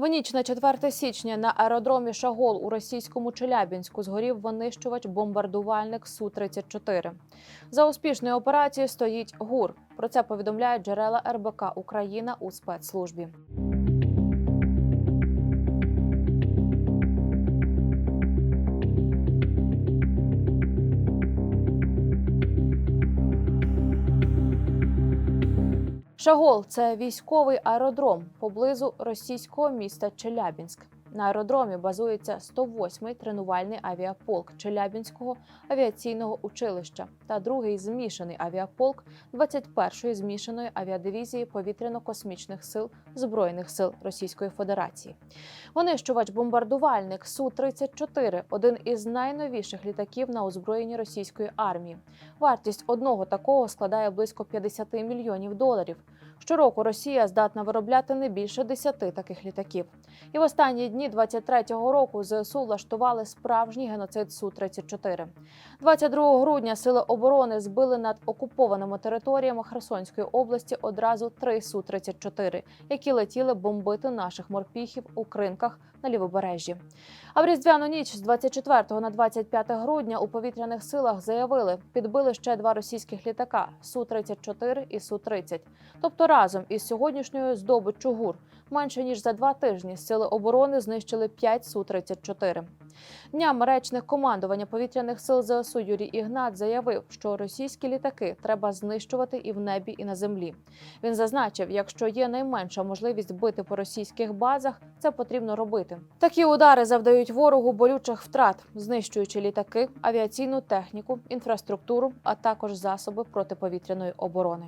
В ніч на 4 січня на аеродромі Шагол у російському Челябінську згорів винищувач бомбардувальник Су-34. За успішною операцією стоїть ГУР. Про це повідомляють джерела РБК Україна у спецслужбі. Шагол це військовий аеродром поблизу російського міста Челябінськ. На аеродромі базується 108-й тренувальний авіаполк Челябінського авіаційного училища та другий змішаний авіаполк 21-ї змішаної авіадивізії повітряно-космічних сил Збройних сил Російської Федерації. Винищувач-бомбардувальник Су-34 – один із найновіших літаків на озброєнні російської армії. Вартість одного такого складає близько 50 мільйонів доларів. Щороку Росія здатна виробляти не більше 10 таких літаків. І в останні дні 23-го року ЗСУ влаштували справжній геноцид Су-34. 22 грудня сили оборони збили над окупованими територіями Херсонської області одразу три Су-34, які летіли бомбити наших морпіхів у кринках на лівобережжі. А в різдвяну ніч з 24 на 25 грудня у повітряних силах заявили, підбили ще два російських літака Су-34 і Су-30. Тобто разом із сьогоднішньою здобиччю ГУР менше ніж за два тижні сили оборони знищили 5 Су-34. Днями речник командування повітряних сил ЗСУ Юрій Ігнат заявив, що російські літаки треба знищувати і в небі, і на землі. Він зазначив, якщо є найменша можливість бити по російських базах, це потрібно робити. Такі удари завдають ворогу болючих втрат, знищуючи літаки, авіаційну техніку, інфраструктуру, а також засоби протиповітряної оборони.